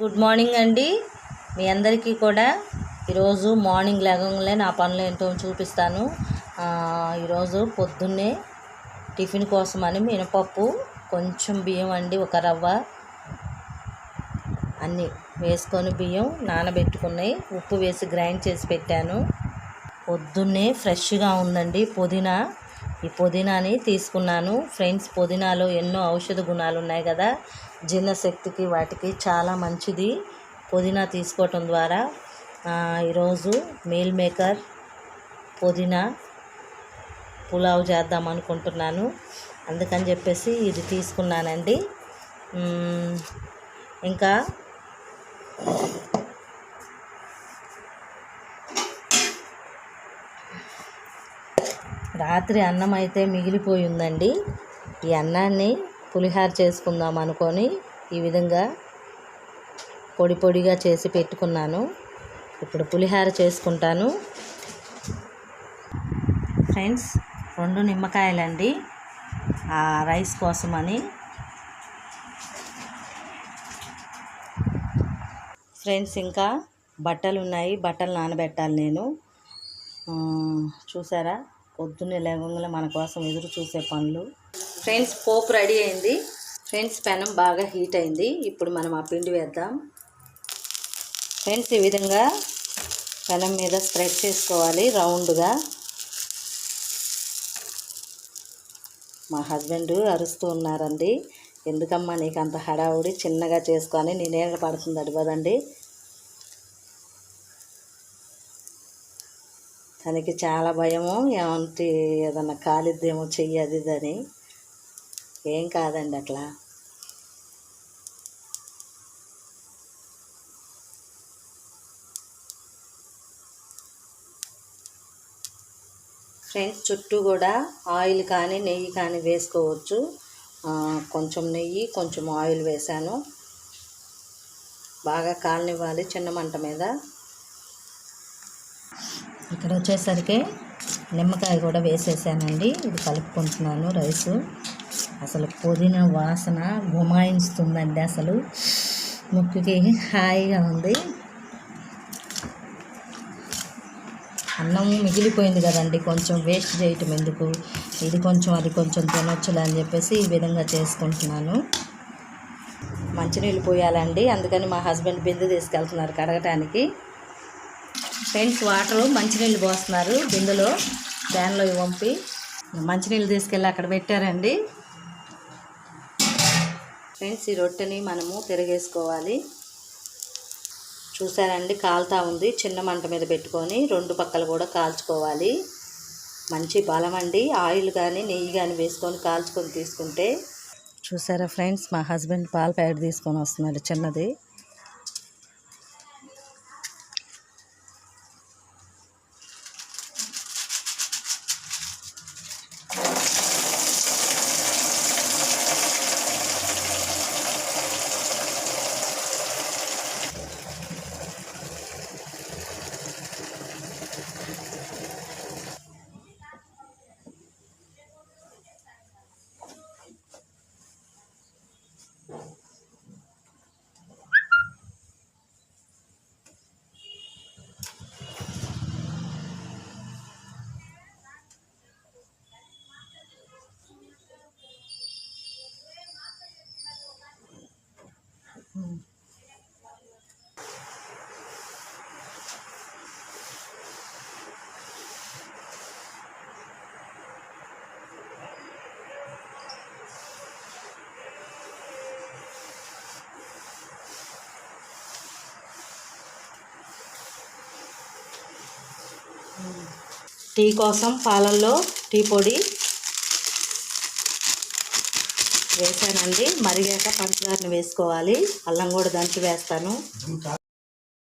Good morning అండి. మీ అందరికీ కూడా ఈరోజు మార్నింగ్ లేగంగానే నా పనులు ఏంటో చూపిస్తాను. ఈరోజు పొద్దున్నే టిఫిన్ కోసమని మినపప్పు కొంచెం బియ్యం అండి ఒక రవ్వ అన్నీ వేసుకొని బియ్యం నానబెట్టుకున్నాయి. ఉప్పు వేసి గ్రైండ్ చేసి పెట్టాను. పొద్దున్నే ఫ్రెష్గా ఉందండి పుదీనా. ఈ పుదీనాని తీసుకున్నాను. ఫ్రెండ్స్ పుదీనాలో ఎన్నో ఔషధ గుణాలు ఉన్నాయి కదా. జీర్ణశక్తికి వాటికి చాలా మంచిది పుదీనా తీసుకోవటం ద్వారా. ఈరోజు మీల్ మేకర్ పుదీనా పులావ్ చేద్దాం అనుకుంటున్నాను. అందుకని చెప్పేసి ఇది తీసుకున్నానండి. ఇంకా రాత్రి అన్నం అయితే మిగిలిపోయిందండి. ఈ అన్నాన్ని పులిహార చేసుకుందాం అనుకొని ఈ విధంగా పొడి పొడిగా చేసి పెట్టుకున్నాను. ఇప్పుడు పులిహార చేసుకుంటాను. ఫ్రెండ్స్ రెండు నిమ్మకాయలండి. ఆ రైస్ కోసమని. ఫ్రెండ్స్ ఇంకా బట్టలు ఉన్నాయి బట్టలు నానబెట్టాలి నేను. చూసారా? పొద్దున్నే లేవగానే మన కోసం ఎదురు చూసే పనులు. ఫ్రెండ్స్ పోపు రెడీ అయింది. ఫ్రెండ్స్ పెనం బాగా హీట్ అయింది. ఇప్పుడు మనం ఆ పిండి వేద్దాం. ఫ్రెండ్స్ ఈ విధంగా పెనం మీద స్ప్రెడ్ చేసుకోవాలి రౌండ్గా. మా హస్బెండ్ అరుస్తూ ఉన్నారండి. ఎందుకమ్మా నీకు అంత హడావుడి చిన్నగా చేసుకొని నేనే పడుతుంది అడిపోదండి తనకి చాలా భయము ఏమంటే ఏదన్నా కాలిద్దేమో చెయ్యి అది ఇది అని. ఏం కాదండి అట్లా. ఫ్రెండ్స్ చుట్టూ కూడా ఆయిల్ కానీ నెయ్యి కానీ వేసుకోవచ్చు. కొంచెం నెయ్యి కొంచెం ఆయిల్ వేసాను బాగా కాలనివ్వాలి చిన్న మంట మీద. ఇక్కడ వచ్చేసరికి నిమ్మకాయ కూడా వేసేసానండి. ఇది కలుపుకుంటున్నాను రైసు. అసలు పుదీనా వాసన గుమాయిస్తుందండి అసలు. ముక్కుకి హాయిగా ఉంది. అన్నం మిగిలిపోయింది కదండి. కొంచెం వేస్ట్ చేయటం ఎందుకు? ఇది కొంచెం అది కొంచెం తినొచ్చులే అని చెప్పేసి ఈ విధంగా చేసుకుంటున్నాను. మంచినీళ్ళు పోయాలండి. అందుకని మా హస్బెండ్ బిందె తీసుకెళ్తున్నారు కడగటానికి. ఫ్రెండ్స్ వాటర్ మంచినీళ్ళు పోస్తున్నారు. బిందెలో క్యాన్లో పంపి మంచినీళ్ళు తీసుకెళ్ళి అక్కడ పెట్టారండి. ఫ్రెండ్స్ ఈ రొట్టెని మనము తిరగేసుకోవాలి చూసారండి కాలుతా ఉంది. చిన్న మంట మీద పెట్టుకొని రెండు పక్కలు కూడా కాల్చుకోవాలి. మంచి బలం అండి. ఆయిల్ కానీ నెయ్యి కానీ వేసుకొని కాల్చుకొని తీసుకుంటే. చూసారా ఫ్రెండ్స్ మా హస్బెండ్ పాల ప్యాకెట్ తీసుకొని వస్తున్నాడు చిన్నది. టీ కోసం పాలల్లో టీ పొడి వేసానండి. మరిగాక పంచదారను వేసుకోవాలి. అల్లం కూడా దంచి వేస్తాను.